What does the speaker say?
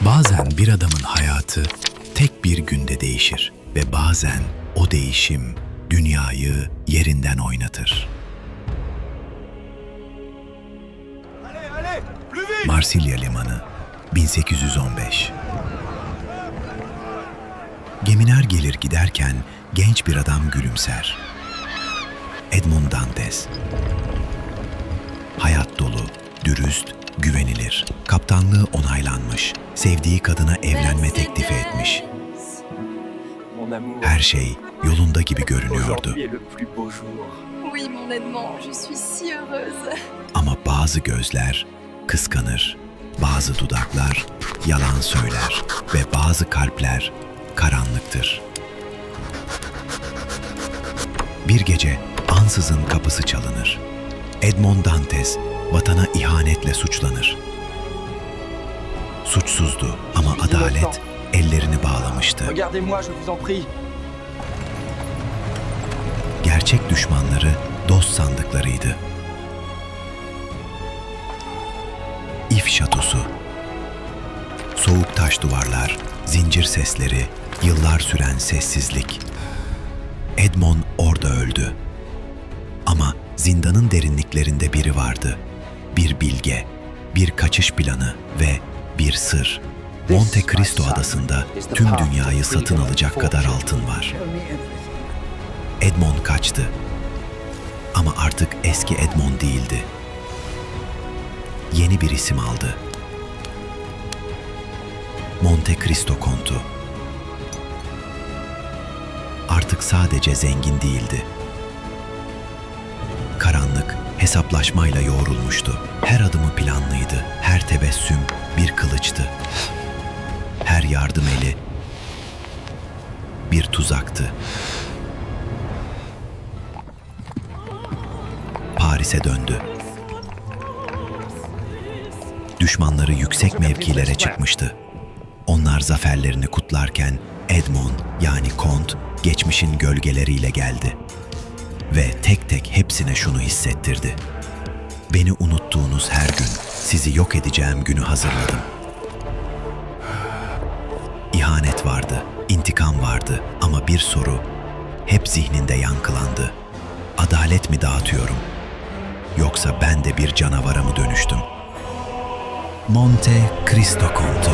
Bazen bir adamın hayatı tek bir günde değişir ve bazen o değişim dünyayı yerinden oynatır. Marsilya Limanı 1815 Gemiler gelir giderken genç bir adam gülümser. Edmond Dantes Hayat dolu, dürüst, güvenilir. Kaptanlığı onaylanmış. Sevdiği kadına evlenme teklifi etmiş. Her şey yolunda gibi görünüyordu. Ama bazı gözler kıskanır, bazı dudaklar yalan söyler ve bazı kalpler karanlıktır. Bir gece ansızın kapısı çalınır. Edmond Dantes vatana ihanetle suçlanır. Suçsuzdu ama adalet ellerini bağlamıştı. Gerçek düşmanları dost sandıklarıydı. İf şatosu. Soğuk taş duvarlar, zincir sesleri, yıllar süren sessizlik. Edmond orada öldü. Ama zindanın derinliklerinde biri vardı. Bir bilge, bir kaçış planı ve bir sır. Monte Cristo adasında tüm dünyayı satın alacak kadar altın var. Edmond kaçtı. Ama artık eski Edmond değildi. Yeni bir isim aldı. Monte Cristo Kontu. Artık sadece zengin değildi. Hesaplaşmayla yoğrulmuştu. Her adımı planlıydı. Her tebessüm bir kılıçtı. Her yardım eli bir tuzaktı. Paris'e döndü. Düşmanları yüksek mevkilere çıkmıştı. Onlar zaferlerini kutlarken Edmond yani Kont geçmişin gölgeleriyle geldi. Ve tek tek hepsine şunu hissettirdi. Beni unuttuğunuz her gün sizi yok edeceğim günü hazırladım. İhanet vardı, intikam vardı ama bir soru hep zihninde yankılandı. Adalet mi dağıtıyorum? Yoksa ben de bir canavara mı dönüştüm? Monte Cristo Conto